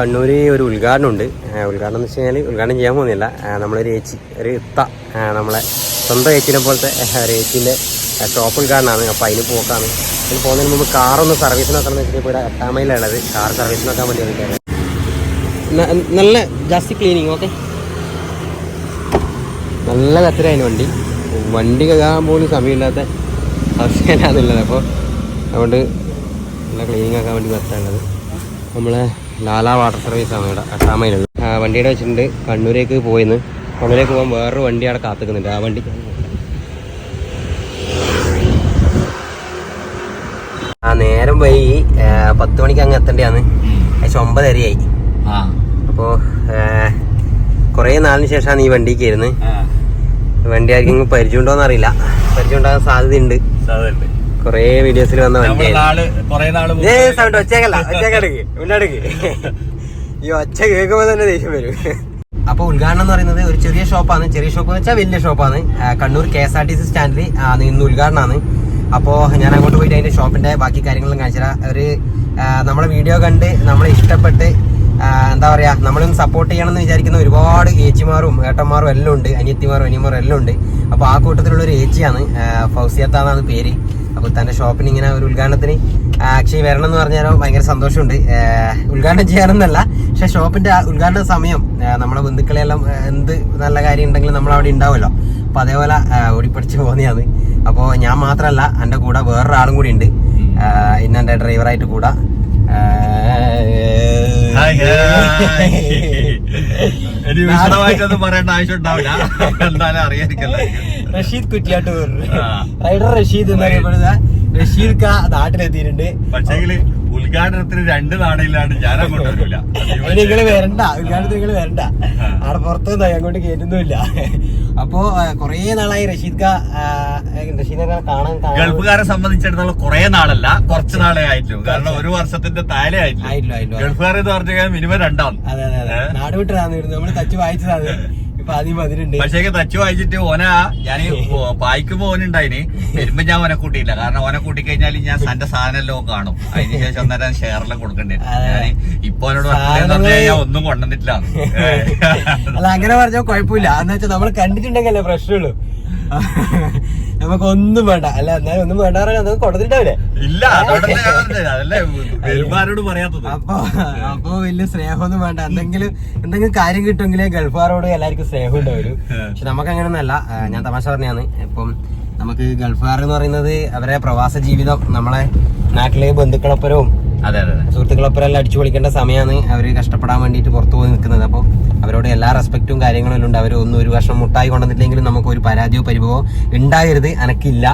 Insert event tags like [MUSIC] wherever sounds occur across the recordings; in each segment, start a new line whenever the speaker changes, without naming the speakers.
കണ്ണൂർ ഒരു ഉദ്ഘാടനം ഉണ്ട് ഉദ്ഘാടനം എന്ന് വെച്ച് കഴിഞ്ഞാൽ ഉദ്ഘാടനം ചെയ്യാൻ പോകുന്നില്ല. നമ്മളൊരു ഏച്ചി ഒരു ഇത്ത നമ്മളെ സ്വന്തം ഏച്ചിനെ പോലത്തെ ഒരു ഏച്ചിന്റെ ഷോപ്പ് ഉദ്ഘാടനമാണ്. അപ്പോൾ അതിന് പോക്കാണ്. അതിന് പോകുന്നതിന് മുമ്പ് കാറൊന്ന് സർവീസിന് വെക്കണം എന്ന് ഇപ്പോൾ ഇവിടെ എട്ടാമയിലുള്ളത് കാർ സർവീസിന് വെക്കാൻ വേണ്ടി നല്ല ജാസ്തി ക്ലീനിങ് ഓക്കെ നല്ല കത്തിരായിരുന്നു വണ്ടി. വണ്ടി കഴുകാൻ പോലും സമയമില്ലാത്ത അവസ്ഥയിലാണുള്ളത് അപ്പോൾ അതുകൊണ്ട് നല്ല ക്ലീനിങ് ആക്കാൻ വേണ്ടി കത്താനുള്ളത് നമ്മളെ ലാലാ വാട്ടർ സർവീസാണ് ഇവിടെ അട്ടാമയിലുള്ളത് വണ്ടിയുടെ വെച്ചിട്ടുണ്ട്. കണ്ണൂരേക്ക് പോയിന്ന്. കണ്ണൂരേക്ക് പോകാൻ വേറൊരു വണ്ടി അവിടെ കാത്തുക്കുന്നുണ്ട്. ആ വണ്ടി ആ നേരം പോയി പത്ത് മണിക്ക് അങ്ങ് എത്തേണ്ടതാണ്. ഏകദേശം ഒമ്പതരയായി അപ്പോൾ കുറേ നാളിന് ശേഷമാണ് ഈ വണ്ടിക്ക് വരുന്നത്. വണ്ടി ആർക്കും പരിചയം അറിയില്ല പരിചയം ഉണ്ടാകാൻ സാധ്യതയുണ്ട്.
സാധനമുണ്ട്
കുറേ വീഡിയോസിൽ വന്ന ഏ സൗണ്ട് ഒച്ചക്കല്ല ഒച്ചക്കടുക്ക് ഉള്ളടുക്ക് ഈ ഒച്ച കേൾക്കുമ്പോൾ തന്നെ ദേഷ്യം വരും. അപ്പൊ ഉദ്ഘാടനം എന്ന് പറയുന്നത് ഒരു ചെറിയ ഷോപ്പാണ്. ചെറിയ ഷോപ്പ് എന്ന് വെച്ചാൽ വലിയ ഷോപ്പാണ്. Kannur K S R T C സ്റ്റാൻഡിൽ ഇന്ന് ഉദ്ഘാടനമാണ് അപ്പോൾ ഞാൻ അങ്ങോട്ട് പോയിട്ട് അതിന്റെ ഷോപ്പിന്റെ ബാക്കി കാര്യങ്ങളും കാണിച്ചു തരാം. ഒരു നമ്മുടെ നമ്മളെ വീഡിയോ കണ്ട് നമ്മളെ ഇഷ്ടപ്പെട്ട് എന്താ പറയാ നമ്മളൊന്ന് സപ്പോർട്ട് ചെയ്യണം എന്ന് വിചാരിക്കുന്ന ഒരുപാട് ഏച്ചിമാരും ഏട്ടന്മാരും എല്ലാം ഉണ്ട് അനിയത്തിമാരും അനിയന്മാരും എല്ലാം ഉണ്ട്. അപ്പോൾ ആ കൂട്ടത്തിലുള്ള ഒരു ഏച്ചിയാണ് ഫൗസിയത്താന്നാണ് ഫൗസിയത്ത എന്നാണ് പേര്. അപ്പോൾ തന്റെ ഷോപ്പിന് ഇങ്ങനെ ഒരു ഉദ്ഘാടനത്തിന് ആക്ച്വലി വരണം എന്ന് പറഞ്ഞാലോ ഭയങ്കര സന്തോഷമുണ്ട്. ഉദ്ഘാടനം ചെയ്യാനൊന്നല്ല പക്ഷെ ഷോപ്പിന്റെ ആ ഉദ്ഘാടന സമയം നമ്മുടെ ബന്ധുക്കളെല്ലാം എന്ത് നല്ല കാര്യം ഉണ്ടെങ്കിലും നമ്മൾ അവിടെ ഉണ്ടാവുമല്ലോ. അപ്പോൾ അതേപോലെ ഓടിപ്പടിച്ച് പോകുന്നതാണ്. അപ്പോൾ ഞാൻ മാത്രമല്ല എന്റെ കൂടെ വേറൊരാളും കൂടി ഉണ്ട്. ഇന്ന് എന്റെ ഡ്രൈവറായിട്ട് കൂടെ.
ഹായ്, വിശദമായിട്ടൊന്നും പറയേണ്ട ആവശ്യം ഉണ്ടാവില്ല എന്തായാലും അറിയാതിരിക്കല്ലേ
റഷീദ് കുറ്റിയാട്ടൂർ. റൈഡർ റഷീദ് എന്നറിയപ്പെടുന്ന റഷീദ് കാ നാട്ടിലെത്തിയിട്ടുണ്ട്.
പക്ഷേങ്കിൽ ഉദ്ഘാടനത്തിന് രണ്ട് നാണയിലാണ് ഞാൻ അങ്ങോട്ട് വരില്ല.
നിങ്ങൾ വരണ്ട ഉദ്ഘാടനത്തിന് നിങ്ങൾ വരണ്ട. അവിടെ പുറത്തൊന്നും അങ്ങോട്ട് കയറ്റുന്നുമില്ല അപ്പോ കൊറേ നാളായി റഷീദ് റഷീദിനെ കാണാൻ
ഗൾഫുകാരെ സംബന്ധിച്ചിടത്തോളം കൊറേ നാളല്ല കുറച്ച് നാളെ ആയിട്ടു കാരണം ഒരു വർഷത്തിന്റെ താഴെ ആയിട്ടില്ല. ഗൾഫുകാരെന്ന് പറഞ്ഞു കഴിഞ്ഞാൽ മിനിമം രണ്ടാണ്
അതെ അതെ നാട് വിട്ടതാണ് നമ്മൾ തച്ച് വായിച്ചതാണ്.
പക്ഷേ തച്ചു വായിച്ചിട്ട് ഓന ഞാൻ [LAUGHS] പായ്ക്ക് ഓനുണ്ടായിന് വരുമ്പോ ഞാൻ ഓനെ കൂട്ടിയില്ല കാരണം ഓനെ കൂട്ടി കഴിഞ്ഞാൽ ഞാൻ സന്റെ സാധനം എല്ലാം കാണും. അതിന് ശേഷം അന്നേരം ഷെയറിലെ കൊടുക്കണ്ടേ
ഇപ്പൊ
ഞാൻ ഇപ്പൊ അവനോട് ഒന്നും കൊണ്ടുവന്നിട്ടില്ല. [LAUGHS]
അല്ല അങ്ങനെ പറഞ്ഞാൽ കുഴപ്പമില്ല. എന്ന് വെച്ചാൽ നമ്മൾ കണ്ടിട്ടുണ്ടെങ്കിലേ പ്രശ്നമുള്ളൂ. [LAUGHS] നമുക്ക് ഒന്നും വേണ്ട. അല്ല എന്നാലും ഒന്നും വേണ്ട നമുക്ക് കൊടുത്തിട്ടാവില്ലേ
ഇല്ല അതല്ലേ പറയാത്തത്.
അപ്പൊ അപ്പൊ വലിയ സ്നേഹമൊന്നും വേണ്ട. എന്തെങ്കിലും എന്തെങ്കിലും കാര്യം കിട്ടുമെങ്കിലേ ഗൾഫുകാരോട് എല്ലാവർക്കും സ്നേഹം ഉണ്ടാവും പക്ഷെ നമുക്ക് അങ്ങനെയൊന്നല്ല ഞാൻ തമാശ പറഞ്ഞാണ് ഇപ്പം നമുക്ക് ഗൾഫുകാർ എന്ന് പറയുന്നത് അവരെ പ്രവാസ ജീവിതം നമ്മളെ നാട്ടിലെ ബന്ധുക്കളൊപ്പരവും
അതെ
സുഹൃത്തുക്കളൊപ്പം എല്ലാം അടിച്ചു പൊളിക്കേണ്ട സമയമാണ്. അവർ കഷ്ടപ്പെടാൻ വേണ്ടിയിട്ട് പുറത്തു പോയി നിൽക്കുന്നത്. അപ്പോൾ അവരോട് എല്ലാ റെസ്പെക്റ്റും കാര്യങ്ങളും എല്ലാം ഉണ്ട്. അവർ ഒന്നും ഒരു വർഷം മുട്ടായി കൊണ്ടുവന്നില്ലെങ്കിലും നമുക്ക് ഒരു പരാതിയോ പരിഭവോ ഉണ്ടാകരുത്. അനക്കില്ല.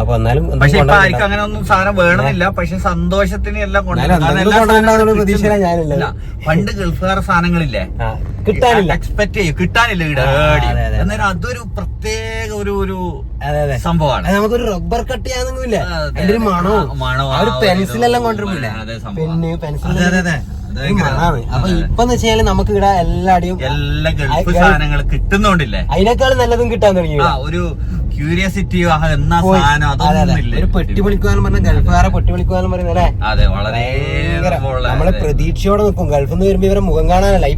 അപ്പൊ എന്നാലും
പക്ഷെ ഇപ്പൊ ആർക്കും അങ്ങനെ ഒന്നും സാധനം വേണമെന്നില്ല. പക്ഷെ സന്തോഷത്തിന് എല്ലാം. ഇല്ല. പണ്ട് ഗൾഫുകാർ സാധനങ്ങളില്ലേ?
കിട്ടാനില്ല.
എക്സ്പെക്ട് ചെയ്യും കിട്ടാനില്ല അതൊരു പ്രത്യേക ഒരു ഒരു
അതെ അതെ.
സംഭവമാണ്.
നമുക്കൊരു റബ്ബർ കട്ട്
ചെയ്യാനൊന്നുമില്ല
അതിന്റെ ഒരു. മണവും.
മണവും,
ആ ഒരു പെൻസിൽ
എല്ലാം
കൊണ്ടുവരുമില്ല
അതെ, സംഭവം.
പെന്ന് പെൻസിൽ
അതെ, അതെ, അതെ. അത്
മണാണ്. അപ്പൊ. ഇപ്പൊ വെച്ചാൽ നമുക്ക് ഇവിടെ എല്ലാടിയും
എല്ലാ ഗൾഫ്
ഗൾഫ്-
സാധനങ്ങൾ കിട്ടുന്നോണ്ടില്ലേ?
അതിനേക്കാൾ നല്ലതും കിട്ടാൻ തുടങ്ങി
ആ ഒരു ക്യൂരിയോസിറ്റി എന്നാ സാധനം?
അതെ, അതെ.
അതൊന്നും ഇല്ല
ഒരു പെട്ടി വിളിക്കുവാനും പറഞ്ഞ ഗൾഫുകാരെ പെട്ടി വിളിക്കുവാനും പറയുന്നത് അല്ലേ?
അതെ വളരെ നമ്മൾ.
പ്രതീക്ഷയോടെ നിൽക്കും. ഗൾഫിൽ നിന്ന് വരുമ്പോ ഇവരെ മുഖം കാണാനല്ല. ഈ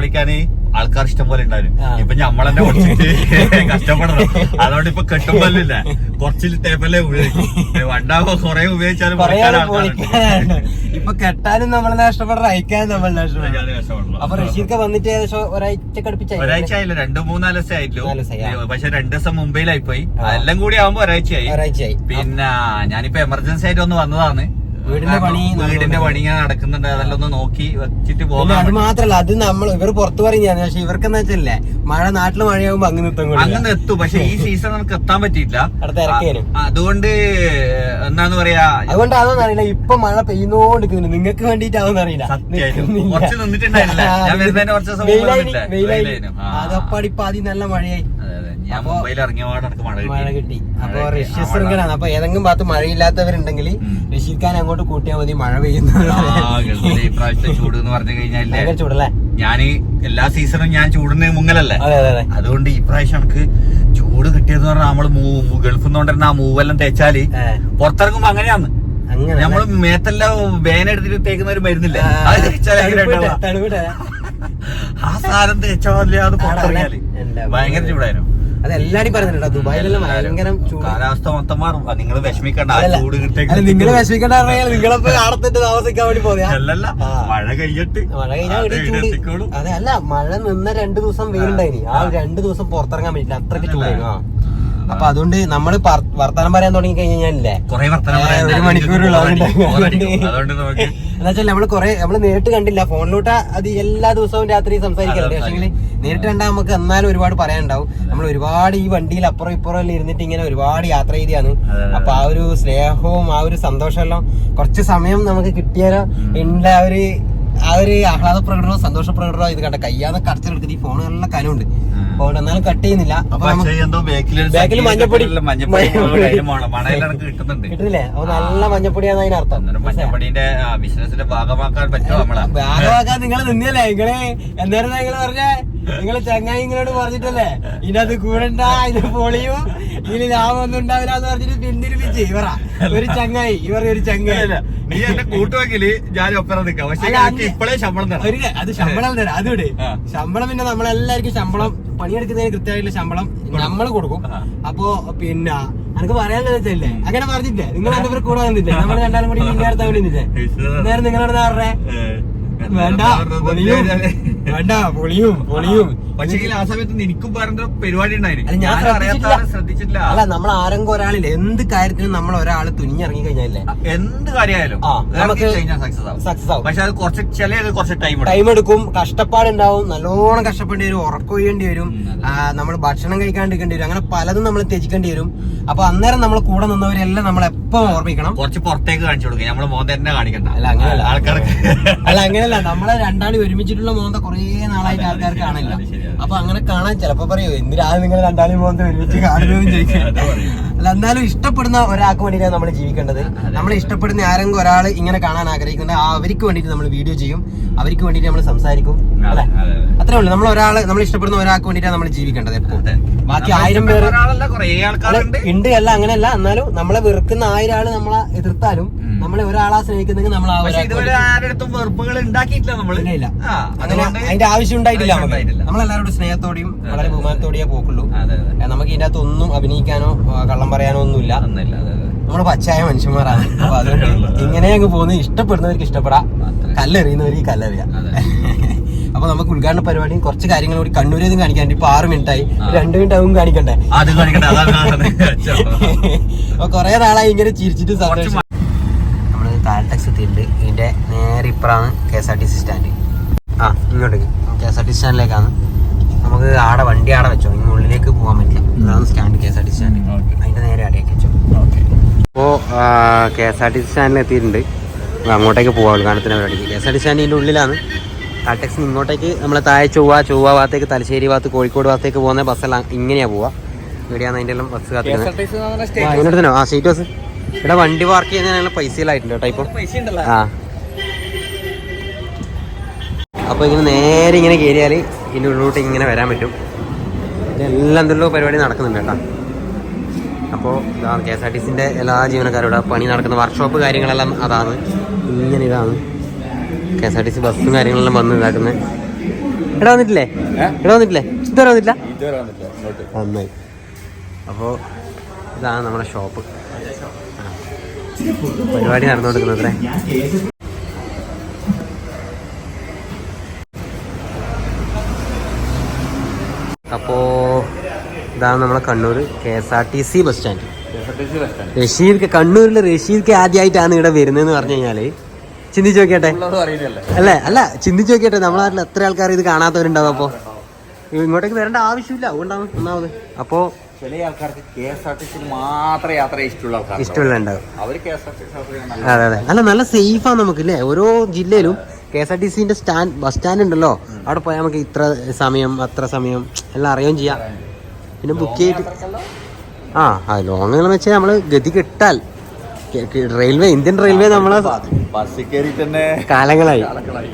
വിളിക്കാന് ആൾക്കാർ ഇഷ്ടം പോലെ ഉണ്ടായിരുന്നു. ഇപ്പൊ ഞമ്മളെന്നെ [LAUGHS] കഷ്ടപ്പെടണം അതുകൊണ്ട് ഇപ്പൊ കെട്ടുമ്പല്ലില്ല കുറച്ചിൽ തേപ്പല്ലേ ഉപയോഗിക്കും. വണ്ടാകുമ്പോ കുറെ ഉപയോഗിച്ചാലും.
ഇപ്പൊ കെട്ടാനും നമ്മൾ നഷ്ടപ്പെടണം അയക്കാനും നമ്മൾ
കഷ്ടപ്പെടണം.
അപ്പൊ റഷീദ് വന്നിട്ട് ഏകദേശം ഒരാഴ്ച
ഒരാഴ്ച ആയില്ല. രണ്ടു മൂന്നാൽ ദിവസം ആയില്ലോ പക്ഷെ രണ്ടു ദിവസം മുംബൈയിലായി പോയി
അതെല്ലാം
എല്ലാം കൂടി ആവുമ്പോ ഒരാഴ്ചയായി.
ഒരാഴ്ചയായി.
പിന്നെ ഞാനിപ്പോ എമർജൻസി ആയിട്ട് ഒന്ന് വന്നതാണ്.
വീടിന്റെ പണി
വീടിന്റെ പണി ഇങ്ങനെ നടക്കുന്നുണ്ട്. അതെല്ലാം ഒന്ന് നോക്കി വെച്ചിട്ട് പോകാം.
അത് മാത്രല്ല അത് നമ്മൾ ഇവർ പുറത്തു പറഞ്ഞാണ് പക്ഷെ ഇവർക്ക് എന്താ വെച്ചല്ലേ മഴ നാട്ടിൽ മഴയാകുമ്പോ അങ്ങ് നിർത്താൻ കൂടില്ല.
അങ്ങനെ എത്തും പക്ഷെ ഈ സീസൺ നമുക്ക് എത്താൻ പറ്റിയില്ല അതുകൊണ്ട് എന്താന്ന് പറയാ
അതുകൊണ്ട് അതൊന്നും അറിയില്ല. ഇപ്പൊ മഴ പെയ്യുന്നോണ്ടിരിക്കുന്നു നിങ്ങൾക്ക് വേണ്ടിട്ടാവുന്ന അറിയില്ല.
കുറച്ച് നിന്നിട്ടുണ്ടായിരുന്നില്ലേ? ഞാൻ [LAUGHS] കുറച്ച് ദിവസം.
അതപ്പാടി ഇപ്പൊ ആദ്യം നല്ല മഴയായി.
ഞാൻ മുംബൈയിൽ ഇറങ്ങിയ പാടെ എനിക്ക് മഴ
മഴ
കിട്ടി.
അപ്പൊ
മഴ.
ഇറങ്ങാണ് അപ്പൊ ഏതെങ്കിലും ഭാഗത്ത് മഴയില്ലാത്തവരുണ്ടെങ്കിൽ
ഉം.
ഖാൻ അങ്ങോട്ട് കൂട്ടിയാൽ മതി മഴ
പെയ്യുന്നു ചൂട് എന്ന് പറഞ്ഞു
കഴിഞ്ഞാൽ ചൂടല്ലേ?
ഞാൻ എല്ലാ സീസണും ഞാൻ ചൂടിന് മുങ്ങലല്ലേ?
അതെ അതെ അതെ.
അതുകൊണ്ട് ഈ പ്രാവശ്യം എനിക്ക് ചൂട് കിട്ടിയെന്ന് പറഞ്ഞാൽ നമ്മൾ ഗൾഫിൽ നിന്ന് കൊണ്ടിരുന്ന ആ മൂവെല്ലാം
തേച്ചാൽ
പുറത്തിറങ്ങുമ്പോ അങ്ങനെയാന്ന്
അങ്ങനെ
നമ്മൾ മേത്തെല്ലാം വേന എടുത്തിട്ട് തേക്കുന്ന ഒരു മരുന്നില്ല? അത് ആ സാധനം തേച്ചാൽ അത്
പുറത്തിറങ്ങിയാൽ.
ഭയങ്കര ചൂടായിരുന്നു.
അത് എല്ലാരും പറഞ്ഞിട്ടുണ്ടോ ദുബായിലെല്ലാം ഭയങ്കര
കാലാവസ്ഥ മൊത്തം മാറും. നിങ്ങൾ വിഷമിക്കണ്ട ചൂട്
നിങ്ങൾ വിഷമിക്കണ്ട ആടത്തിട്ട് താമസിക്കാൻ വേണ്ടി.
മഴ കഴിഞ്ഞിട്ട്
മഴ കഴിഞ്ഞാൽ
അതെ
അല്ല മഴ നിന്ന രണ്ടു ദിവസം വെയിലുണ്ടായിനി. ആ. രണ്ടു ദിവസം പുറത്തിറങ്ങാൻ പറ്റില്ല. അത്രയ്ക്ക് ചൂടായിരുന്നു അപ്പൊ അതുകൊണ്ട് നമ്മൾ വർത്തമാനം പറയാൻ തുടങ്ങി.
പറയാനുണ്ട്.
ഒരു
ബോറടിക്കും. അതുകൊണ്ട്
എന്നുവെച്ചാൽ നമ്മൾ കൊറേ നമ്മൾ നേരിട്ട് കണ്ടില്ല. ഫോണിലോട്ട് അത് എല്ലാ ദിവസവും രാത്രി സംസാരിക്കാറുണ്ട് പക്ഷേ നേരിട്ട് കണ്ടാൽ നമുക്ക് എന്നാലും ഒരുപാട് പറയാനുണ്ടാവും. നമ്മൾ ഒരുപാട് ഈ വണ്ടിയിൽ അപ്പുറം ഇപ്പുറം ഇരുന്നിട്ട് ഇങ്ങനെ ഒരുപാട് യാത്ര ചെയ്താണ്. അപ്പൊ ആ ഒരു സ്നേഹവും ആ ഒരു സന്തോഷമെല്ലാം കുറച്ച് സമയം നമുക്ക് കിട്ടിയാലോ? ഉള്ള ആ ഒരു ആ ഒരു ആഹ്ലാദ പ്രകടനോ സന്തോഷ പ്രകടനോ ഇത് കണ്ട കയ്യാതെ കടച്ചെടുക്കുന്നത് ഈ ഫോണുകളിലെ കനമുണ്ട്. ഫോൺ എന്നാലും കട്ട് ചെയ്യുന്നില്ല. ബാക്കിൽ മഞ്ഞപ്പൊടി. കിട്ടുന്നില്ലേ? അപ്പൊ നല്ല മഞ്ഞപ്പൊടിയാണ് അതിനർത്ഥം
മഞ്ഞപ്പൊടിന്റെ ബിസിനസിന്റെ ഭാഗമാക്കാൻ പറ്റുമോ
ഭാഗമാക്കാൻ നിങ്ങൾ നിന്നല്ലേ? നിങ്ങൾ എന്തായിരുന്നു നിങ്ങൾ പറഞ്ഞേ? നിങ്ങൾ ചങ്ങായി നിങ്ങളോട് പറഞ്ഞിട്ടല്ലേ? ഇനത് കൂടണ്ട ഇത് പൊളിയോ. ഇനി ലാഭം ഒന്നും ഉണ്ടാവില്ല എന്ന് പറഞ്ഞിട്ട് പിന്തിരിപ്പിച്ച്. ഇവറ. ഒരു ചങ്ങായി. ഇവർ ഒരു ചങ്ങായി.
നീ എന്നെ കൂട്ടുവെങ്കിൽ ഞാൻ ഒപ്പറ നിൽക്കാം പക്ഷെ ഇപ്പോഴേ ശമ്പളം തരാം
അത് ശമ്പളം തരാം
അതുവിടെ.
ശമ്പളം പിന്നെ നമ്മളെല്ലാവർക്കും ശമ്പളം പണിയെടുക്കുന്നതിന് കൃത്യമായിട്ടുള്ള ശമ്പളം നമ്മൾ കൊടുക്കും. അപ്പോ പിന്നെ എനിക്ക് പറയാനുള്ളത് വെച്ചല്ലേ? അങ്ങനെ പറഞ്ഞില്ലേ? നിങ്ങൾ രണ്ടുപേരും കൂടെ വന്നില്ലേ? നമ്മൾ രണ്ടാലും കൂടി നേരത്തെ നേരം നിങ്ങളോട് പറഞ്ഞേ? വേണ്ട പൊളിയും. വേണ്ട പൊളിയും പൊളിയും.
പക്ഷേ ആ സമയത്ത് എനിക്കും പറഞ്ഞ പരിപാടി ഉണ്ടായിരുന്നു
ഞാൻ
അറിയാത്ത
ശ്രദ്ധിച്ചിട്ടില്ല. അല്ല നമ്മൾ ആരെങ്കിലും ഒരാളില്ല. എന്ത് കാര്യത്തിനും നമ്മൾ ഒരാൾ തുനിഞ്ഞിറങ്ങി കഴിഞ്ഞാലേ
എന്ത് കാര്യമായാലും സക്സസ് ആവും. പക്ഷെ അത് കുറച്ച് ചില കുറച്ച് ടൈം എടുക്കും.
ടൈം എടുക്കും കഷ്ടപ്പാടുണ്ടാവും നല്ലോണം കഷ്ടപ്പെടേണ്ടി വരും ഉറക്കം ചെയ്യേണ്ടി
വരും
നമ്മൾ ഭക്ഷണം കഴിക്കാണ്ടിരിക്കേണ്ടി വരും അങ്ങനെ പലതും നമ്മൾ ത്യജിക്കേണ്ടി വരും. അപ്പൊ അന്നേരം നമ്മൾ കൂടെ നിന്നവരെല്ലാം നമ്മൾ എപ്പോ ഓർമ്മിക്കണം.
കുറച്ച് പുറത്തേക്ക് കാണിച്ചു കൊടുക്കുക നമ്മൾ മോൻ തന്നെ കാണിക്കണ്ട.
അല്ല, അങ്ങനെയല്ല.
ആൾക്കാർക്ക്.
അല്ല അങ്ങനെയല്ല. നമ്മളെ രണ്ടാളും ഒരുമിച്ചിട്ടുള്ള മോന്ത കുറേ നാളായിട്ട് ആൾക്കാർ കാണില്ല. അപ്പൊ അങ്ങനെ കാണാൻ ചിലപ്പോ പറയൂ എന്തിനാണ് നിങ്ങൾ രണ്ടാലും പോകുന്നത് ഒരുമിച്ച് കാണുന്നതെന്ന് ചോദിക്കാം. അല്ല എന്നാലും ഇഷ്ടപ്പെടുന്ന ഒരാൾക്ക് വേണ്ടിയിട്ടാണ് നമ്മൾ ജീവിക്കേണ്ടത്. നമ്മൾ ഇഷ്ടപ്പെടുന്ന ആരെങ്കിലും ഒരാൾ ഇങ്ങനെ കാണാൻ ആഗ്രഹിക്കുന്നത് ആ അവർക്ക് വേണ്ടിയിട്ട് നമ്മൾ വീഡിയോ ചെയ്യും. അവർക്ക് വേണ്ടിയിട്ട് നമ്മൾ സംസാരിക്കും അല്ലെ?
അതെ, അതെ.
അത്രേ ഉള്ളൂ. നമ്മൾ ഒരാൾ നമ്മൾ ഇഷ്ടപ്പെടുന്ന ഒരാൾക്ക് വേണ്ടിയിട്ടാണ് നമ്മൾ ജീവിക്കേണ്ടത് എപ്പോ
അതെ.
ബാക്കി ആയിരം പേര് ഉണ്ട് അല്ല അങ്ങനെയല്ല. എന്നാലും നമ്മളെ വെറുക്കുന്ന ആയിരം ആൾ നമ്മളെ എതിർത്താലും. നമ്മളെ ഒരാളാ സ്നേഹിക്കുന്നെങ്കിൽ നമ്മൾ ആവശ്യം
പക്ഷെ ഇതുവരെ ആരുടെ വെറുപ്പുകൾ ഉണ്ടാക്കിയിട്ടില്ല നമ്മൾ?
ഇല്ല, അങ്ങനെ അതിന്റെ ആവശ്യം ഉണ്ടായിട്ടില്ല
ആവശ്യം
നമ്മളെല്ലാവരോടും സ്നേഹത്തോടെയും വളരെ ബഹുമാനത്തോടെയേ പോക്കുള്ളൂ. നമുക്ക് ഇതിന്റെ അകത്തൊന്നും അഭിനയിക്കാനോ കള്ളം പറയാനോ ഒന്നുമില്ല. നമ്മൾ പച്ചായ മനുഷ്യന്മാരാണ്. അപ്പൊ അതുകൊണ്ട് ഇങ്ങനെ അങ്ങ് പോകുന്നത് ഇഷ്ടപ്പെടുന്നവർക്ക് ഇഷ്ടപ്പെടാം. കല്ലെറിയുന്നവർക്ക് കല്ലെറിയാം. [LAUGHS] അപ്പൊ നമുക്ക് ഉദ്ഘാടന പരിപാടിയും കുറച്ച് കാര്യങ്ങൾ കൂടി കണ്ണൂരിൽ നിന്ന് കാണിക്കാൻ ഇപ്പൊ ആറ് മിനിറ്റ് ആയി
ആ.
രണ്ട് മിനിറ്റ് ആവും കാണിക്കണ്ടേ. അപ്പൊ കൊറേ നാളായി ഇങ്ങനെ ചിരിച്ചിട്ട് സന്തോഷം. നമ്മൾ കാൽടാക്സ് എത്തിയിട്ടുണ്ട്. ഇതിന്റെ നേരെ ഇപ്പറാണ് K S R T C stand. ആ ഇങ്ങോട്ടേക്ക്. K S R T C സ്റ്റാൻഡിലേക്കാണ്. നമുക്ക് ആടെ വണ്ടി ആടെ വെച്ചോ. ഇനി ഉള്ളിലേക്ക് പോകാൻ പറ്റില്ല. അതാണ് stand K S R T C stand
okay.
അതിന്റെ നേരെ അടയാക്കി വെച്ചോ?
ഓക്കേ.
ഇപ്പോൾ K S R T C സ്റ്റാൻഡിൽ എത്തിയിട്ടുണ്ട്. നമുക്ക് അങ്ങോട്ടേക്ക് പോകാം ഉദ്ഘാടനത്തിന് പരിപാടിക്ക് കെ എസ് ആർ ടി സ്റ്റാൻഡിന്റെ ഉള്ളിലാണ്. ടാക്സി ഇങ്ങോട്ടേക്ക് നമ്മൾ താഴെ ചൊവ്വ ചൊവ്വ ഭാഗത്തേക്ക് തലശ്ശേരി ഭാഗത്ത് കോഴിക്കോട് ഭാഗത്തേക്ക് പോകുന്ന ബസ്സെല്ലാം ഇങ്ങനെയാണ് പോവുക ഇവിടെയാണ് അതിന്റെ എല്ലാം ബസ് കാത്തിരുന്നത് ആ, ഇതിനടുത്ത് തന്നെ. ആ സീറ്റ് ബസ് ഇവിടെ വണ്ടി പാർക്ക് ചെയ്യുന്നതിനുള്ള പൈസയിലായിട്ടുണ്ട് കേട്ടോ ഇപ്പോൾ ആ. അപ്പോൾ ഇങ്ങനെ നേരെ ഇങ്ങനെ കയറിയാൽ ഇതിന്റെ ഉള്ളിലോട്ട് ഇങ്ങനെ വരാൻ പറ്റും. ഇതെല്ലാം എന്തെല്ലോ പരിപാടി നടക്കുന്നുണ്ട് കേട്ടോ. അപ്പോൾ ഇതാണ് കെ എസ് ആർ ടി സിന്റെ എല്ലാ ജീവനക്കാരുടെ പണി നടക്കുന്ന വർക്ക്ഷോപ്പ് കാര്യങ്ങളെല്ലാം അതാണ്. ഇങ്ങനെ ഇതാണ്. K S R T C ബസ്സും കാര്യങ്ങളെല്ലാം വന്ന് ഇതാക്കുന്നത് ഇവിടെ വന്നിട്ടില്ലേ? ഇവിടെ വന്നിട്ടില്ലേ? ഇതുവരെ വന്നിട്ടില്ല? നന്നായി. അപ്പോൾ ഇതാണ് നമ്മുടെ ഷോപ്പ്. പരിപാടി നടന്നുകൊടുക്കുന്നത് അത്രേ. അപ്പോൾ ഇതാണ് നമ്മളെ Kannur K S R T C bus stand Rasheed കണ്ണൂരിൽ റഷീദ് ആദ്യമായിട്ടാണ് ഇവിടെ വരുന്നതെന്ന് പറഞ്ഞു കഴിഞ്ഞാൽ. ചിന്തിച്ചു നോക്കിയട്ടെ. അല്ലേ? അല്ല ചിന്തിച്ചു നോക്കിയട്ടെ. നമ്മളെ നാട്ടിൽ എത്ര ആൾക്കാർ ഇത് കാണാത്തവരുണ്ടാവും അപ്പോ? ഇങ്ങോട്ടേക്ക് വരേണ്ട ആവശ്യമില്ല. അതുകൊണ്ടാണ് ഒന്നാമത്. അപ്പോ
ചില ആൾക്കാർക്ക് K S R T C മാത്രമേ യാത്ര ഇഷ്ടമുള്ള ആൾക്കാർ
ഇഷ്ടമുള്ള ഉണ്ടാവും
അവർ K S R T C
അതെ അതെ. അല്ല നല്ല സേഫാണ് നമുക്ക് അല്ലേ? ഓരോ ജില്ലയിലും കെ എസ് ആർ ടി സിന്റെ സ്റ്റാൻഡ് ബസ് സ്റ്റാൻഡ് ഉണ്ടല്ലോ. അവിടെ പോയാൽ നമുക്ക് ഇത്ര സമയം അത്ര സമയം എല്ലാം അറിയുകയും ചെയ്യാം. പിന്നെ ബുക്ക് ചെയ്തിട്ട് ആ ആ ലോങ് എന്ന് വെച്ചാൽ നമ്മൾ ഗതി കിട്ടാൽ. റെയിൽവേ ഇന്ത്യൻ റെയിൽവേ നമ്മളെ കാലങ്ങളായി.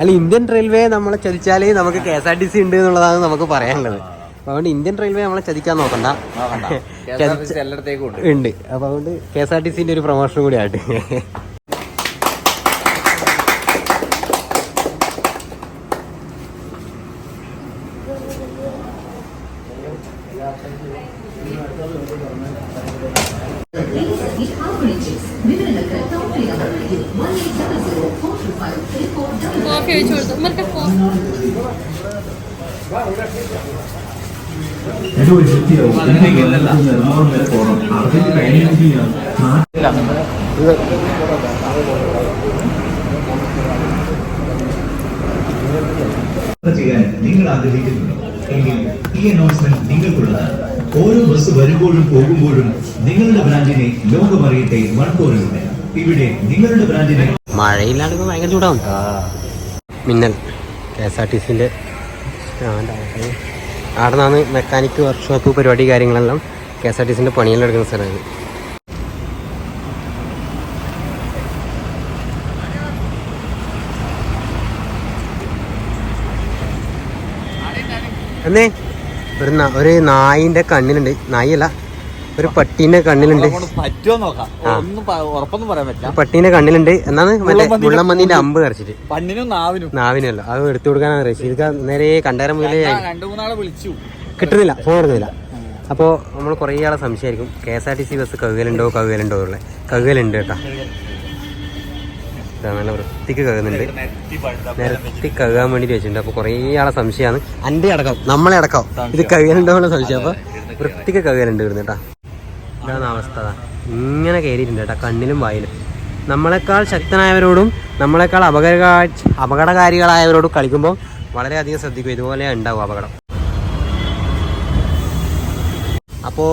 അല്ല ഇന്ത്യൻ റെയിൽവേ നമ്മളെ ചതിച്ചാലേ നമുക്ക് K S R T C ഉണ്ട് എന്നുള്ളതാണ് നമുക്ക് പറയാനുള്ളത്. അതുകൊണ്ട് ഇന്ത്യൻ റെയിൽവേ നമ്മളെ ചതിക്കാൻ നോക്കണ്ട. [LAUGHS]
ഉണ്ട്.
അപ്പൊ അതുകൊണ്ട് കെ എസ് ആർ ടി സിന്റെ ഒരു പ്രൊമോഷൻ കൂടി ആയിട്ട്
കോഫി ഒഴിച്ചു കൊടുത്തു.
മറ്റേ കോഫി നിങ്ങൾ ആഗ്രഹിക്കുന്നുണ്ടോ? എങ്കിൽ ഈ അനൗൺസ്മെന്റ് നിങ്ങൾക്കുള്ളതാണ്. ഓരോ ബസ് വരുമ്പോഴും പോകുമ്പോഴും നിങ്ങളുടെ ബ്രാൻഡിനെ ലോകമറിയട്ടെ മൺപോറിലൂടെ ഇവിടെ നിങ്ങളുടെ ബ്രാൻഡിനെ
മഴയില്ലാണ്ട് ഭയങ്കര ചൂടാവും. മിന്നൽ. കെ എസ് ആർ ടി സിന്റെ സ്റ്റാൻഡാണ്. അവിടെ നിന്നാണ് മെക്കാനിക് വർക്ക്ഷോപ്പ് പരിപാടി കാര്യങ്ങളെല്ലാം കെ എസ് ആർ ടി സിന്റെ പണിയെല്ലാം എടുക്കുന്ന സ്ഥലമാണ് എന്നേ ഒരു ഒരു നായിന്റെ കണ്ണിലുണ്ട്. നായല്ല ഒരു പട്ടീന്റെ കണ്ണിലുണ്ട്. പട്ടീന്റെ കണ്ണിലുണ്ട്. എന്നാണ് മറ്റേ മുള്ളമ്പന്നീന്റെ അമ്പ് കറച്ചിട്ട്
നാവിനല്ല നാവിനും.
നാവിനല്ലോ അത് എടുത്തു കൊടുക്കാനാണ് റഷീദ് നേരെ കണ്ടേരം മുതലേ കിട്ടുന്നില്ല ഫോൺ എടുക്കുന്നില്ല. അപ്പോൾ നമ്മൾ കുറേ ആളെ സംശയമായിരിക്കും K S R T C bus കഴുകലുണ്ടോ കഴുകലുണ്ടോ ഉള്ളത് കഴുകലുണ്ട് കേട്ടോ. നല്ല വൃത്തിക്ക് കഴുകുന്നുണ്ട്. നിരത്തി കഴുകാൻ വേണ്ടി വെച്ചിട്ടുണ്ട്. അപ്പോൾ കുറേ ആളെ സംശയമാണ്. എന്റെ അടക്കം നമ്മളെ അടക്കം. ഇത് കഴുകലുണ്ടോ എന്നുള്ള സംശയം. അപ്പോൾ വൃത്തിക്ക് കഴുകലുണ്ട് ഇവിടുന്ന് കേട്ടോ. ഇതാണ് അവസ്ഥ. ഇങ്ങനെ കയറിയിട്ടുണ്ട് കേട്ടോ കണ്ണിലും വായിലും. നമ്മളെക്കാൾ ശക്തനായവരോടും നമ്മളെക്കാൾ അപകട അപകടകാരികളായവരോടും കളിക്കുമ്പോൾ വളരെയധികം ശ്രദ്ധിക്കും ഇതുപോലെ ഉണ്ടാവും അപകടം. അപ്പോൾ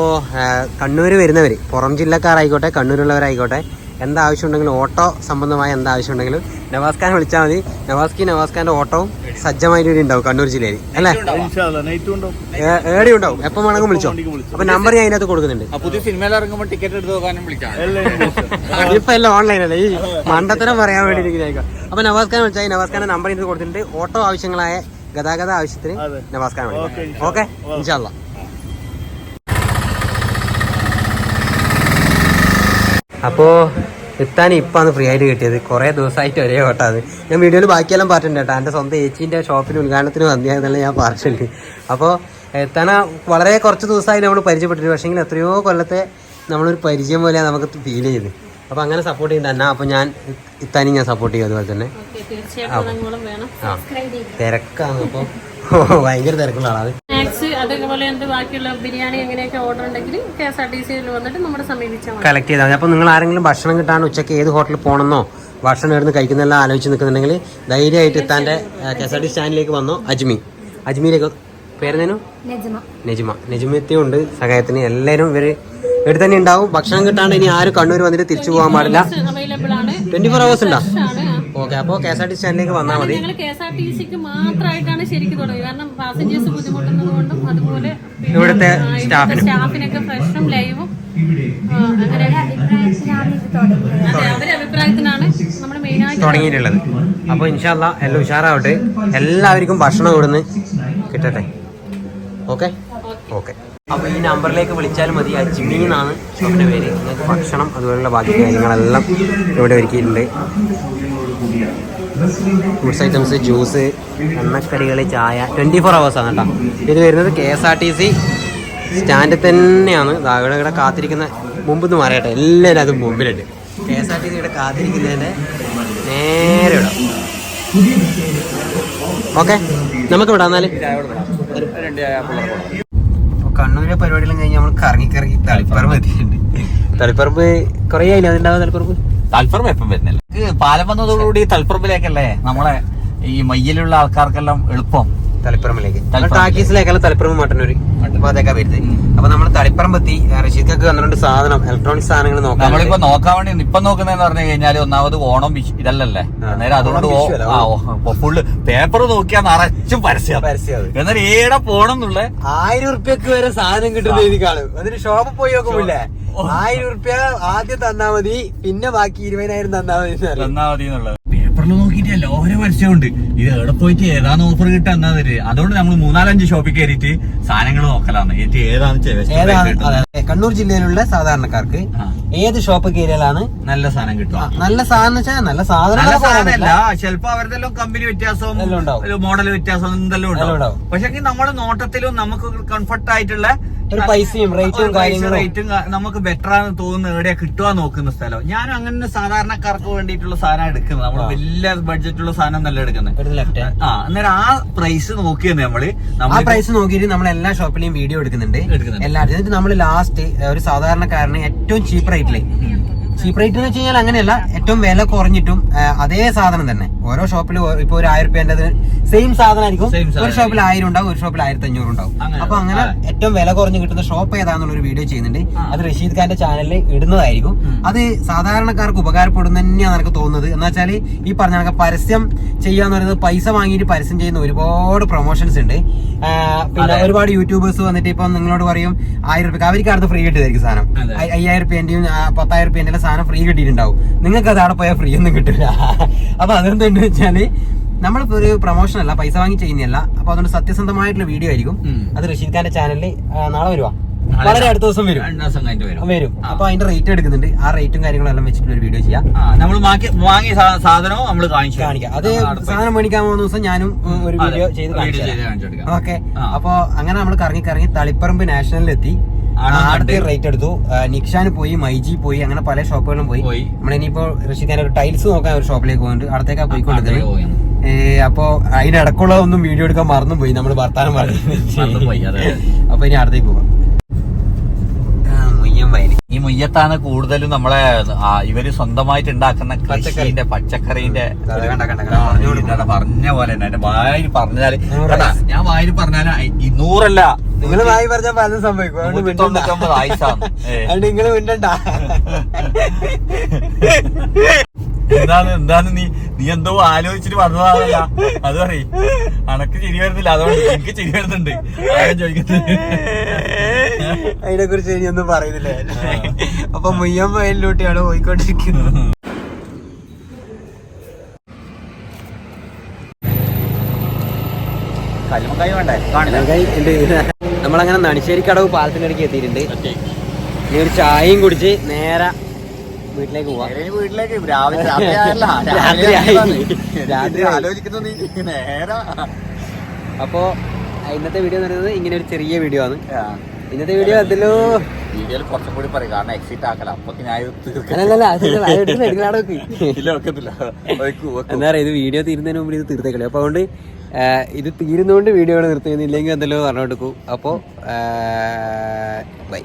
കണ്ണൂർ വരുന്നവർ പുറം ജില്ലക്കാരായിക്കോട്ടെ കണ്ണൂരുള്ളവരായിക്കോട്ടെ എന്താവശ്യം ഉണ്ടെങ്കിലും ഓട്ടോ സംബന്ധമായ എന്താവശ്യം ഉണ്ടെങ്കിലും നവാസ് ഖാൻ വിളിച്ചാൽ മതി. നവാസ്കി നവാസ് ഓട്ടോ ഓട്ടവും സജ്ജമായിട്ട് ഇവിടെ ഉണ്ടാവും കണ്ണൂർ ജില്ലയിൽ. അല്ലേ? ഏടി ഉണ്ടാവും. എപ്പം വേണമെങ്കിലും വിളിച്ചോ? അപ്പൊ നമ്പർ ഞാൻ അതിനകത്ത് കൊടുക്കുന്നുണ്ട്.
ആ പുതിയ സിനിമയിൽ ഇറങ്ങുമ്പോൾ ടിക്കറ്റ് എടുത്ത് നോക്കാനും വിളിക്കാം.
ഇപ്പൊ എല്ലാം ഓൺലൈൻ അല്ലേ? ഈ മണ്ടത്തരം പറയാൻ വേണ്ടി ഇരിക്കുന്നതായിരിക്കും അപ്പൊ നവാസ് ഖാൻ വിളിച്ചാൽ നവാസ് നമ്പർ ഇതിനകത്ത് കൊടുത്തിട്ടുണ്ട്. ഓട്ടോ ആവശ്യങ്ങളായ ഗതാഗത ആവശ്യത്തിന് നവാസ് ഖാൻ വിളിക്കാം. ഓക്കെ ഇൻഷാല്ല അപ്പോ എത്താൻ ഇപ്പാണ് ഫ്രീ ആയിട്ട് കിട്ടിയത്. കുറേ ദിവസമായിട്ട് ഒരേ ഓട്ടാണ് ഞാൻ വീഡിയോയിൽ ബാക്കിയെല്ലാം പറഞ്ഞിട്ടുണ്ട് കേട്ടോ. എന്റെ സ്വന്തം ഏച്ചീന്റെ ഷോപ്പിന് ഉദ്ഘാടനത്തിന് വന്നതെന്നല്ല ഞാൻ പറഞ്ഞിട്ടുണ്ട്. അപ്പോൾ എത്താന വളരെ കുറച്ച് ദിവസമായി നമ്മൾ പരിചയപ്പെട്ടിട്ട് പക്ഷേങ്കിൽ എത്രയോ കൊല്ലത്തെ നമ്മളൊരു പരിചയം പോലെയാണ് നമുക്ക് ഫീൽ ചെയ്ത്. അപ്പോൾ അങ്ങനെ സപ്പോർട്ട് ചെയ്യുന്നത് തന്നെ അപ്പോൾ ഞാൻ ഇത്താനും ഞാൻ സപ്പോർട്ട് ചെയ്യും അതുപോലെ തന്നെ. തിരക്കാണ്. അപ്പോൾ [LAUGHS] ഭയങ്കര തിരക്കുള്ള ആളാണ്.
സ്നാക്സ് അതേപോലെ എന്ത് ബാക്കിയുള്ള ബിരിയാണി എങ്ങനെയൊക്കെ ഓർഡർ ഉണ്ടെങ്കിൽ കെ എസ് ആർ ടി സിയിൽ വന്നിട്ട് നമ്മുടെ സമീപിച്ചാൽ
കളക്ട് ചെയ്താൽ മതി. അപ്പോൾ നിങ്ങൾ ആരെങ്കിലും ഭക്ഷണം കിട്ടാൻ ഉച്ചയ്ക്ക് ഏത് ഹോട്ടലിൽ പോകണമെന്നോ ഭക്ഷണം എടുത്ത് കഴിക്കുന്നെല്ലാം ആലോചിച്ച് നിൽക്കുന്നുണ്ടെങ്കിൽ ധൈര്യമായിട്ട് ഇത്താന്റെ കെ എസ് ആർ ടി സ്റ്റാൻഡിലേക്ക് വന്നോ. അജ്മി. അജ്മിയിലേക്ക് പേരുന്നേനു നെജിമ. നെജിമത്തെ ഉണ്ട് സഹായത്തിന്. എല്ലാവരും ഇവർ ഇവിടെ തന്നെ ഉണ്ടാവും. ഭക്ഷണം കിട്ടാണ്ട് ഇനി ആരും കണ്ണൂർ വന്നിട്ട് തിരിച്ചു പോകാൻ പാടില്ല.
അവൈലബിൾ
ട്വന്റി ഫോർ അവേഴ്സ് ഉണ്ടോ?
ആണ്.
ഓക്കെ അപ്പോൾ കെ എസ് ആർ ടി സ്റ്റാൻഡിലേക്ക് വന്നാൽ മതി.
ഞങ്ങൾ കെ എസ് ആർ ടി സിക്ക് മാത്രമായിട്ടാണ് ശരിക്കും തുടങ്ങിയത് കാരണം പാസഞ്ചേഴ്സ് ബുദ്ധിമുട്ടുന്നതുകൊണ്ടും അതുപോലെ
ഇവിടുത്തെ
ആ,
സ്റ്റാഫിനും.
സ്റ്റാഫിനൊക്കെ ഫ്രഷും ലൈവും അതെ അവരെ അഭിപ്രായത്തിനാണ് നമ്മൾ മെയിനായിട്ട്
തുടങ്ങിയിട്ടുള്ളത്. അപ്പോൾ ഇൻഷാല്ല എല്ലാം ഉഷാറാവട്ടെ. എല്ലാവർക്കും ഭക്ഷണം ഇവിടുന്ന് കിട്ടട്ടെ. ഓക്കെ? ഓക്കെ. അപ്പോൾ ഈ നമ്പറിലേക്ക് വിളിച്ചാലും മതി. അജ്മി എന്നാണ് ഷോപ്പിന്റെ പേര്. നിങ്ങൾക്ക് ഭക്ഷണം അതുപോലുള്ള ബാക്കി കാര്യങ്ങളെല്ലാം ഇവിടെ ഒരുക്കിയിട്ടുണ്ട്. ഫ്രൂട്ട്സ് ഐറ്റംസ് ജ്യൂസ് എണ്ണക്കടികൾ ചായ ട്വന്റി ഫോർ ആണ് കേട്ടോ. ഇത് വരുന്നത് K S R T C സ്റ്റാൻഡിൽ തന്നെയാണ്. ദാവിടെ ഇവിടെ ഇവിടെ കാത്തിരിക്കുന്ന മുമ്പ് നിന്ന് മാറിയട്ടെ. എല്ലാവരും അത് മുമ്പിലുണ്ട്. K S R T C ഇവിടെ കാത്തിരിക്കുന്നതിന്റെ നേരെ ഇടാം ഓക്കെ നമുക്ക് ഇവിടെ എന്നാൽ കണ്ണൂരെ പരിപാടികളും കഴിഞ്ഞ് നമ്മൾ കറങ്ങി കറങ്ങി തളിപ്പറമ്പ് എത്തിയിട്ടുണ്ട്. തളിപ്പറമ്പ് കുറേ ആയില്ല? അതുണ്ടാവുക തളിപ്പറമ്പ്?
തളിപ്പറമ്പ് എപ്പം വരുന്നില്ല. പാലം വന്നതോടുകൂടി തൽപ്പറമ്പിലേക്കല്ലേ നമ്മളെ ഈ മയ്യിലുള്ള ആൾക്കാർക്കെല്ലാം എളുപ്പം.
തളിപ്പറമ്പിലേക്ക്.
തളിപ്പറമ്പ്.
ടാക്കീസിലേക്കല്ല തളിപ്പറമ്പ് മട്ടന്നൂര്. അപ്പൊ അതൊക്കെ വരുന്നത്. അപ്പൊ നമ്മൾ തളിപ്പറമ്പ് എത്തി റഷീദ്ക്ക് വന്നിട്ടുണ്ട് സാധനം ഇലക്ട്രോണിക് സാധനങ്ങൾ നോക്കാം
നമ്മളിപ്പോ നോക്കാൻ വേണ്ടി ഇപ്പൊ നോക്കുന്നതെന്ന് പറഞ്ഞു കഴിഞ്ഞാൽ ഒന്നാമത് ഓണം ഇതല്ലല്ലേ. അന്നേരം അതുകൊണ്ട് ഫുള്ള് പേപ്പർ നോക്കിയാൽ നിറച്ചും പരസ്യം. എന്നാൽ ഏടെ പോണം എന്നുള്ള
ആയിരം ഉറുപ്പ്യക്ക് വരെ സാധനം കിട്ടുന്ന രീതി കാണും അതിന് ഷോപ്പിൽ പോയി നോക്കുമില്ലേ ആയിരം ഉറുപ്പ്യ ആദ്യം തന്നാ മതി പിന്നെ ബാക്കി ഇരുപതിനായിരം തന്നാ മതി
തന്നാ മതി എന്നുള്ളത്. പേപ്പറിൽ നോക്കിയിട്ട് ഓരോ പരസ്യമുണ്ട് ഇത് എവിടെ പോയിട്ട് ഏതാണ് ഓഫർ കിട്ടുക എന്നാ തരും അതുകൊണ്ട് നമ്മൾ മൂന്നാലഞ്ച് ഷോപ്പിൽ കയറിയിട്ട് സാധനങ്ങൾ നോക്കലാണ് എനിക്ക് ഏതാണ്.
കണ്ണൂർ ജില്ലയിലുള്ള സാധാരണക്കാർക്ക് ഏത് ഷോപ്പ് കയറിയാലാണ്
നല്ല സാധനം
കിട്ടുക? നല്ല സാധനം വെച്ചാൽ നല്ല സാധനം.
ചിലപ്പോ അവരുടെ കമ്പനി വ്യത്യാസവും. മോഡൽ വ്യത്യാസവും എന്തെല്ലാം ഉണ്ടാവും. പക്ഷെ നമ്മുടെ നോട്ടത്തിലും നമുക്ക് കംഫർട്ട് ആയിട്ടുള്ള
ഒരു പൈസയും റേറ്റും കാര്യങ്ങളും.
റേറ്റും നമുക്ക് ബെറ്റർ ആണെന്ന് തോന്നുന്നു എവിടെയാ കിട്ടുക നോക്കുന്ന സ്ഥലം. ഞാൻ അങ്ങനെ സാധാരണക്കാർക്ക് വേണ്ടിയിട്ടുള്ള സാധനം എടുക്കുന്നത്. നമ്മൾ വലിയ ബഡ്ജറ്റുള്ള സാധനം നല്ല എടുക്കുന്നത് ആ അന്നേരം ആ പ്രൈസ് നോക്കിയത് നമ്മൾ
ആ പ്രൈസ് നോക്കിയിട്ട് നമ്മൾ എല്ലാ ഷോപ്പിലെയും വീഡിയോ എടുക്കുന്നുണ്ട്. എല്ലായിടത്തും എന്നിട്ട് നമ്മൾ ലാസ്റ്റ് ഒരു സാധാരണക്കാരന് ഏറ്റവും ചീപ്പ് റേറ്റിൽ ചീപ്പ് റേറ്റ് എന്ന് വെച്ച് കഴിഞ്ഞാൽ അങ്ങനെയല്ല ഏറ്റവും വില കുറഞ്ഞിട്ടും അതേ സാധനം തന്നെ. ഓരോ ഷോപ്പിലും ഇപ്പൊ ഒരു ആയിരം റുപ്യന്റെ സെയിം സാധനമായിരിക്കും. ഒരു ഷോപ്പിൽ ആയിരം ഉണ്ടാവും ഒരു ഷോപ്പിൽ ആയിരത്തി അഞ്ഞൂറ് ഉണ്ടാവും. അപ്പൊ അങ്ങനെ. ഏറ്റവും വില കുറഞ്ഞ് കിട്ടുന്ന ഷോപ്പ് ഏതാന്നുള്ള ഒരു വീഡിയോ ചെയ്യുന്നുണ്ട്. അത് റഷീദ് ഖാന്റെ ചാനലിൽ ഇടുന്നതായിരിക്കും. അത് സാധാരണക്കാർക്ക് ഉപകാരപ്പെടുന്ന തന്നെയാണ് എനിക്ക് തോന്നുന്നത്. എന്ന് വെച്ചാൽ ഈ പറഞ്ഞ കണക്ക് പരസ്യം ചെയ്യാന്ന് പറയുന്നത് പൈസ വാങ്ങിയിട്ട് പരസ്യം ചെയ്യുന്ന ഒരുപാട് പ്രൊമോഷൻസ് ഉണ്ട്. പിന്നെ. ഒരുപാട് യൂട്യൂബേഴ്സ് വന്നിട്ട് ഇപ്പൊ നിങ്ങളോട് പറയും ആയിരം റുപ്യ. അവർക്ക് അടുത്ത് ഫ്രീ കിട്ടിയതായിരിക്കും സാധനം. അയ്യായിരം റുപ്യേന്റെയും പത്തായിരം റുപ്യേന്റെ സാധനം ഫ്രീ കിട്ടിയിട്ടുണ്ടാവും. നിങ്ങൾക്ക് അത് അവിടെ പോയാൽ ഫ്രീ ഒന്നും കിട്ടില്ല അപ്പൊ അതെന്താണെന്ന് വെച്ചാൽ നമ്മളിപ്പോ ഒരു പ്രൊമോഷൻ അല്ല പൈസ വാങ്ങി ചെയ്യുന്നതല്ല. അപ്പൊ അതുകൊണ്ട് സത്യസന്ധമായിട്ടുള്ള വീഡിയോ ആയിരിക്കും. അത് റഷീദ് ഖാന്റെ ചാനലിൽ നാളെ വരുവാ. വളരെ അടുത്ത ദിവസം വരും.
വരും.
അപ്പൊ അതിന്റെ റേറ്റ് എടുക്കുന്നുണ്ട്. ആ റേറ്റും കാര്യങ്ങളും എല്ലാം വെച്ചിട്ട് ഒരു വീഡിയോ ചെയ്യാം.
നമ്മൾ വാങ്ങിയ സാധനവും നമ്മൾ കാണിച്ചു
കാണിക്കാം. അത് സാധനം മേടിക്കാൻ പോകുന്ന ദിവസം ഞാനും ഒരു വീഡിയോ ചെയ്ത്. ഓക്കെ. അപ്പൊ അങ്ങനെ നമ്മൾ കറങ്ങി കറങ്ങി തളിപ്പറമ്പ് നാഷണലിലെത്തി
കണ്ടത്?
റേറ്റ് എടുത്തു. നിക്ഷാന് പോയി മൈജി പോയി അങ്ങനെ പല ഷോപ്പുകളിലും പോയി. നമ്മൾ ഇനിയിപ്പോ റഷീദ് ഒരു ടൈൽസ് നോക്കാൻ ഒരു ഷോപ്പിലേക്ക് പോകുന്നുണ്ട് അടുത്തേക്കാ പോയിക്കൊണ്ടിരുന്നത്
പോയി.
ഏ, അപ്പൊ ഒന്നും വീഡിയോ എടുക്കാൻ മറന്നു പോയി നമ്മൾ വർത്താനം പറഞ്ഞു. [LAUGHS] [LAUGHS] അപ്പൊ ഇനി അടുത്തേക്ക് പോവാം
ഈ മുയ്യത്താണ് കൂടുതലും നമ്മളെ ഇവർ സ്വന്തമായിട്ട് ഉണ്ടാക്കുന്ന കൃഷിന്റെ പച്ചക്കറിന്റെ
പറഞ്ഞു
പോലെ തന്നെ. എന്റെ വായിൽ പറഞ്ഞാൽ ഞാൻ വായിൽ പറഞ്ഞാൽ ഇന്നൂറല്ല
നിങ്ങൾ വായി പറഞ്ഞാൽ പലതും സംഭവിക്കും.
തൊണ്ണൂറ്റൊമ്പത്. [LAUGHS]
നിങ്ങൾ മിണ്ടണ്ട.
എന്താണ് എന്താണ് നീ നീ എന്തോ ആലോചിച്ചിട്ട് വന്നതാണല്ല. അത് പറയും. അനക്ക് ചിരി വരുന്നില്ല അതുകൊണ്ട് എനിക്ക് ചിരി വരുന്നുണ്ട്. ആരും ചോദിക്കുന്നത്.
അതിനെ കുറിച്ച് ഇനി ഒന്നും പറയുന്നില്ലേ. അപ്പൊ മുയ്യം വയലിലൂട്ടിയാണ് പോയിക്കൊണ്ടിരിക്കുന്നത്. നമ്മളങ്ങനെ നണിശ്ശേരിക്കടവ് പാലത്തിനടുക്ക് എത്തിയിട്ടുണ്ട്. ഇനി ഒരു ചായയും കുടിച്ച് നേരെ വീട്ടിലേക്ക് പോവാം.
വീട്ടിലേക്ക്. രാവിലെ. [LAUGHS] രാത്രി ആലോചിക്കുന്നു നീ? നേരെ.
അപ്പോ ഇന്നത്തെ വീഡിയോ എന്ന് പറയുന്നത് ഇങ്ങനെ ഒരു ചെറിയ വീഡിയോ ആണ്. ഇന്നത്തെ വീഡിയോ അതിലോ
വീഡിയോയിൽ കുറച്ചും കൂടി പറയും. കാരണം എക്സിറ്റ് ആക്കല. അപ്പൊ.
എന്താ പറയാ ഇത് വീഡിയോ തീരുന്നതിന് മുമ്പ് ഇത് തീർത്തേക്കളി അപ്പൊ അതുകൊണ്ട് ഇത് തീരുന്നോണ്ട് വീഡിയോ നിർത്തുന്നില്ലെങ്കിൽ എന്തെല്ലോ പറഞ്ഞു കൊടുക്കും അപ്പോ ബൈ